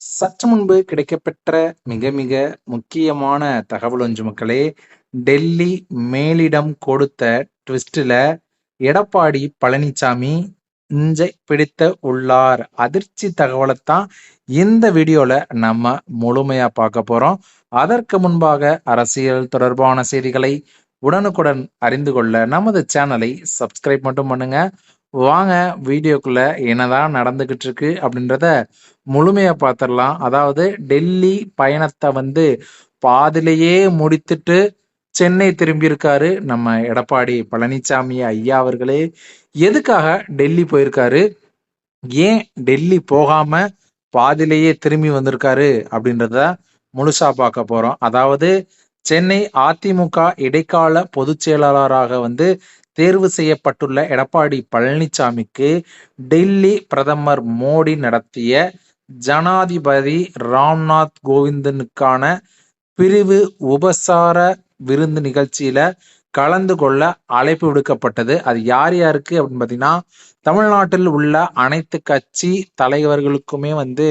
சற்று முன்பு கிடைக்கப்பெற்ற மிக மிக முக்கியமான தகவல் ஒன்று மக்களே டெல்லி மேலிடம் கொடுத்த ட்விஸ்டில் எடப்பாடி பழனிசாமி இஞ்சை பிடித்த உள்ளார். அதிர்ச்சி தகவலைத்தான் இந்த வீடியோவில் நம்ம முழுமையாக பார்க்க போகிறோம் அதற்கு முன்பாக அரசியல் தொடர்பான செய்திகளை உடனுக்குடன் அறிந்து கொள்ள நமது சேனலை சப்ஸ்கிரைப் மட்டும் பண்ணுங்க. வாங்க வீடியோக்குள்ள என்னதான் நடந்துகிட்டு இருக்கு அப்படின்றத முழுமையா பார்த்துடலாம் அதாவது டெல்லி பயணத்தை வந்து பாதிலேயே முடித்துட்டு சென்னை திரும்பியிருக்காரு நம்ம எடப்பாடி பழனிசாமி ஐயா அவர்களே. எதுக்காக டெல்லி போயிருக்காரு? ஏன் டெல்லி போகாம பாதிலேயே திரும்பி வந்திருக்காரு அப்படின்றத முழுசா பார்க்க போறோம். அதாவது சென்னை அதிமுக இடைக்கால பொதுச் செயலாளராக வந்து தேர்வு செய்யப்பட்டுள்ள எடப்பாடி பழனிசாமிக்கு டெல்லி பிரதமர் மோடி நடத்திய ஜனாதிபதி ராம்நாத் கோவிந்தனுக்கான பிரிவு உபசார விருந்து நிகழ்ச்சியில கலந்து கொள்ள அழைப்பு விடுக்கப்பட்டது. அது யார் யாருக்கு அப்படின்னு பார்த்தீங்கன்னா தமிழ்நாட்டில் உள்ள அனைத்து கட்சி தலைவர்களுக்குமே வந்து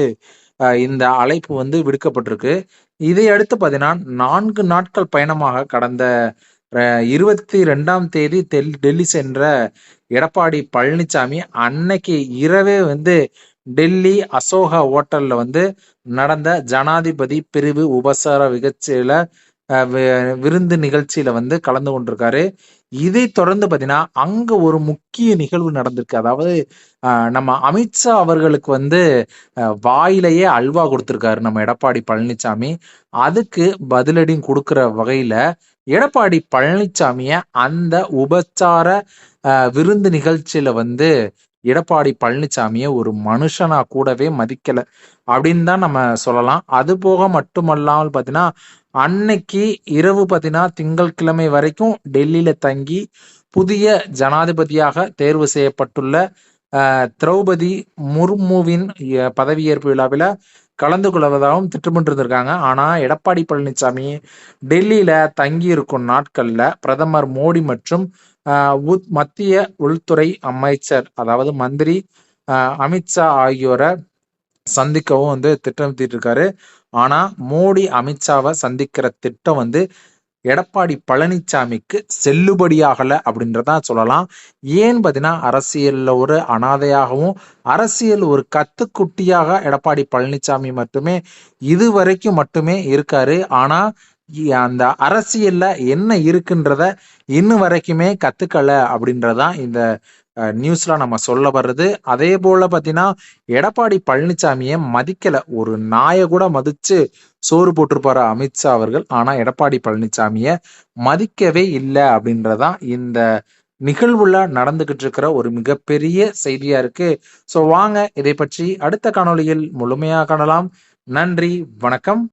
இந்த அழைப்பு வந்து விடுக்கப்பட்டிருக்கு. இதை அடுத்து பார்த்தீங்கன்னா நான்கு நாட்கள் பயணமாக கடந்த இருபத்தி ரெண்டாம் தேதி டெல்லி சென்ற எடப்பாடி பழனிசாமி அன்னைக்கு இரவே வந்து டெல்லி அசோகா ஹோட்டல்ல வந்து நடந்த ஜனாதிபதி பிரிவு உபசார நிகழ்ச்சியில விருந்து நிகழ்ச்சியில வந்து கலந்து கொண்டிருக்காரு. இதை தொடர்ந்து பார்த்தீங்கன்னா அங்க ஒரு முக்கிய நிகழ்வு நடந்திருக்கு. அதாவது நம்ம அமித்ஷா அவர்களுக்கு வந்து வாயிலேயே அல்வா கொடுத்துருக்காரு நம்ம எடப்பாடி பழனிசாமி அதுக்கு பதிலடியும் கொடுக்குற வகையில எடப்பாடி பழனிசாமிய அந்த உபச்சார விருந்து நிகழ்ச்சியில வந்து எடப்பாடி பழனிசாமியை ஒரு மனுஷனா கூடவே மதிக்கல. அப்படின்னு தான் நம்ம சொல்லலாம். அது போக மட்டுமல்லாமல் பார்த்தீங்கன்னா அன்னைக்கு இரவு பார்த்தீங்கன்னா திங்கட்கிழமை வரைக்கும் டெல்லியில தங்கி புதிய ஜனாதிபதியாக தேர்வு செய்யப்பட்டுள்ள திரௌபதி முர்முவின் பதவியேற்பு விழாவில் கலந்து கொள்வதாகவும் திட்டமிட்டிருந்திருக்காங்க. ஆனால் எடப்பாடி பழனிசாமி டெல்லியில தங்கி இருக்கும் நாட்கள்ல பிரதமர் மோடி மற்றும் மத்திய உள்துறை அமைச்சர் அதாவது மந்திரி அமித்ஷா ஆகியோரை சந்திக்கவும் வந்து திட்டமிட்டு இருக்காரு ஆனா மோடி அமித்ஷாவை சந்திக்கிற திட்டம் வந்து எடப்பாடி பழனிசாமிக்கு செல்லுபடியாகல அப்படின்றதான் சொல்லலாம். ஏன் பார்த்தீங்கன்னா அரசியல்ல ஒரு அனாதையாகவும் அரசியல் ஒரு கத்துக்குட்டியாக எடப்பாடி பழனிசாமி மட்டுமே இதுவரைக்கும் மட்டுமே இருக்காரு. ஆனா அந்த அரசியல்ல என்ன இருக்குன்றத இன்னும் வரைக்குமே கத்துக்கல அப்படின்றதான் இந்த நியூஸ்ல நம்ம சொல்ல வர்றது. அதே போல பார்த்தீங்கன்னா எடப்பாடி பழனிசாமியை மதிக்கல. ஒரு நாயை கூட மதிச்சு சோறு போட்டிருப்பாரு அமித்ஷா அவர்கள். ஆனா எடப்பாடி பழனிசாமிய மதிக்கவே இல்லை அப்படின்றதான் இந்த நிகழ்வுல நடந்துகிட்டு இருக்கிற ஒரு மிகப்பெரிய செய்தியா இருக்கு. ஸோ வாங்க இதை பற்றி அடுத்த காணொலியில் முழுமையாக காணலாம். நன்றி வணக்கம்.